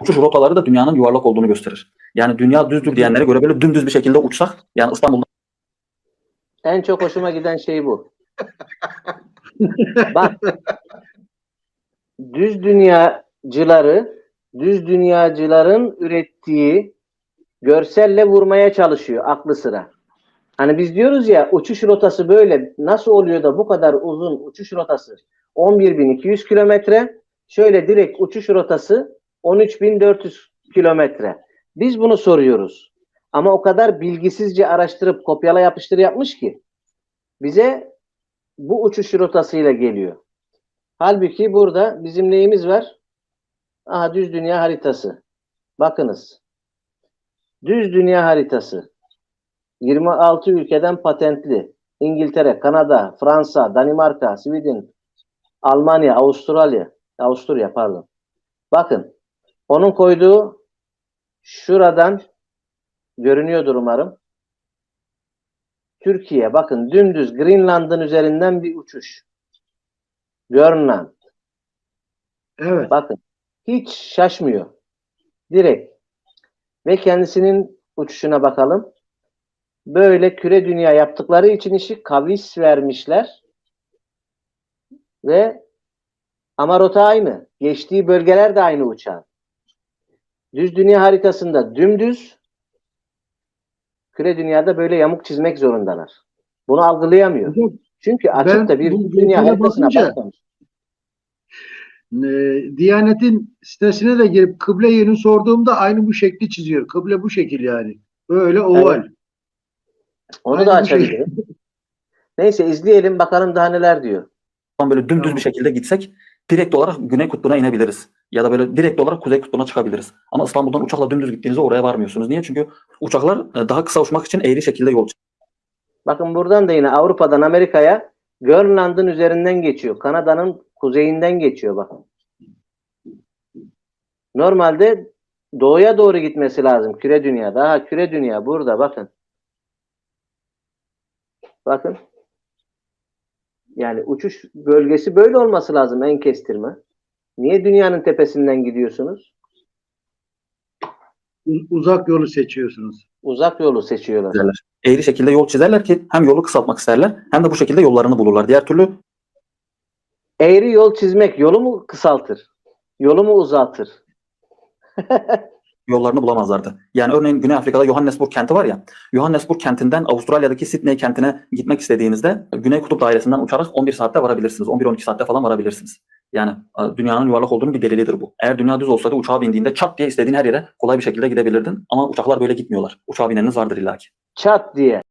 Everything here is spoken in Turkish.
Uçuş rotaları da dünyanın yuvarlak olduğunu gösterir. Yani dünya düzdür diyenlere göre böyle dümdüz bir şekilde uçsak yani İstanbul'dan En çok hoşuma giden şey bu. Bak. Düz dünyacıları, düz dünyacıların ürettiği görselle vurmaya çalışıyor aklı sıra. Hani biz diyoruz ya uçuş rotası böyle nasıl oluyor da bu kadar uzun uçuş rotası 11.200 kilometre şöyle direkt uçuş rotası 13.400 kilometre. Biz bunu soruyoruz. Ama o kadar bilgisizce araştırıp kopyala yapıştır yapmış ki bize bu uçuş rotasıyla geliyor. Halbuki burada bizim neyimiz var? Aha düz dünya haritası. Bakınız. Düz dünya haritası. 26 ülkeden patentli. İngiltere, Kanada, Fransa, Danimarka, Sweden, Almanya, Avustralya, Avusturya pardon. Bakın. Onun koyduğu şuradan görünüyordur umarım. Türkiye bakın dümdüz Greenland'ın üzerinden bir uçuş. Grönland. Evet. Bakın hiç şaşmıyor. Direkt. Ve kendisinin uçuşuna bakalım. Böyle küre dünya yaptıkları için işi kavis vermişler. Ve ama rota aynı. Geçtiği bölgeler de aynı uçağın. Düz dünya haritasında dümdüz küre dünyada böyle yamuk çizmek zorundalar. Bunu algılayamıyor. Çünkü da bir bu dünya haritasına bakmamış. e, Diyanet'in sitesine de girip kıble yerini sorduğumda aynı bu şekli çiziyor. Kıble bu şekil yani. Böyle oval. Onu da bu şey. açabilirim. Neyse izleyelim bakalım daha neler diyor. böyle dümdüz Tamam. bir şekilde gitsek direkt olarak Güney Kutbu'na inebiliriz. Ya da böyle direkt olarak Kuzey Kutbu'na çıkabiliriz. Ama İstanbul'dan uçakla dümdüz gittiğinizde oraya varmıyorsunuz. Niye? Çünkü uçaklar e, daha kısa uçmak için eğri şekilde yol Bakın buradan da yine Avrupa'dan Amerika'ya Grönland'ın üzerinden geçiyor. Kanada'nın kuzeyinden geçiyor bakın. Normalde doğuya doğru gitmesi lazım küre dünya. Daha küre dünya burada bakın. Bakın. Yani uçuş bölgesi böyle olması lazım en kestirme. Niye dünyanın tepesinden gidiyorsunuz? Uzak yolu seçiyorsunuz. Uzak yolu seçiyorlar. çizerler. Eğri şekilde yol çizerler ki hem yolu kısaltmak isterler hem de bu şekilde yollarını bulurlar. Diğer türlü Eğri yol çizmek yolu mu kısaltır? Yolu mu uzatır? yollarını bulamazlardı. Yani örneğin Güney Afrika'da Johannesburg kenti var ya. Johannesburg kentinden Avustralya'daki Sydney kentine gitmek istediğinizde Güney Kutup dairesinden uçarak 11 saatte varabilirsiniz. 11-12 saatte falan varabilirsiniz. Yani dünyanın yuvarlak olduğunu bir delilidir bu. Eğer dünya düz olsaydı uçağa bindiğinde çat diye istediğin her yere kolay bir şekilde gidebilirdin. Ama uçaklar böyle gitmiyorlar. Uçağa bineniniz vardır illaki. Çat diye.